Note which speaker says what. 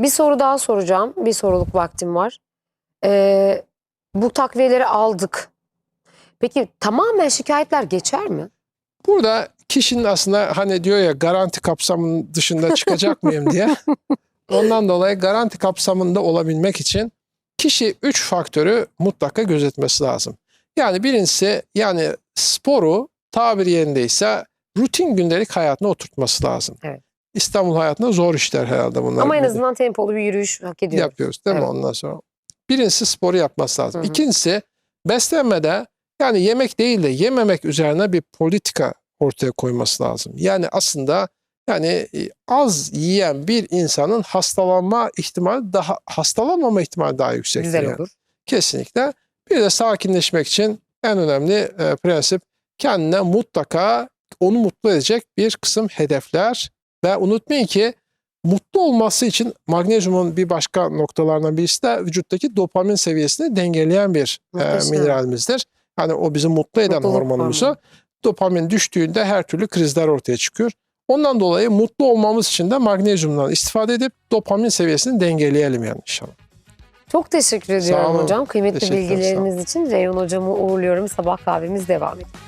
Speaker 1: Bir soru daha soracağım. Bir soruluk vaktim var. Ee, bu takviyeleri aldık. Peki tamamen şikayetler geçer mi?
Speaker 2: Burada kişinin aslında hani diyor ya garanti kapsamının dışında çıkacak mıyım diye. Ondan dolayı garanti kapsamında olabilmek için kişi 3 faktörü mutlaka gözetmesi lazım. Yani birincisi yani sporu tabir yerindeyse rutin gündelik hayatına oturtması lazım.
Speaker 1: Evet.
Speaker 2: İstanbul hayatında zor işler herhalde bunlar.
Speaker 1: Ama en
Speaker 2: gibi.
Speaker 1: azından tempolu bir yürüyüş hak ediyor.
Speaker 2: yapıyoruz değil mi
Speaker 1: Evet.
Speaker 2: ondan sonra? Birincisi sporu yapması lazım.
Speaker 1: Hı hı.
Speaker 2: İkincisi beslenmede yani yemek değil de yememek üzerine bir politika ortaya koyması lazım. Yani aslında yani e, az yiyen bir insanın hastalanma ihtimali daha hastalanmama ihtimali daha yüksek.
Speaker 1: Güzel
Speaker 2: yani.
Speaker 1: olur.
Speaker 2: Kesinlikle. Bir de sakinleşmek için en önemli e, prensip kendine mutlaka onu mutlu edecek bir kısım hedefler ve unutmayın ki mutlu olması için magnezyumun bir başka noktalarından birisi de vücuttaki dopamin seviyesini dengeleyen bir e, mineralimizdir. Yani o bizi mutlu eden
Speaker 1: Mutluluk
Speaker 2: hormonumuzu
Speaker 1: hormonu.
Speaker 2: dopamin düştüğünde her türlü krizler ortaya çıkıyor. Ondan dolayı mutlu olmamız için de magnezyumdan istifade edip dopamin seviyesini dengeleyelim yani inşallah.
Speaker 1: Çok teşekkür ediyorum hocam. Kıymetli
Speaker 2: Teşekkür
Speaker 1: bilgileriniz için Reyhan hocamı uğurluyorum. Sabah kahvemiz devam ediyor.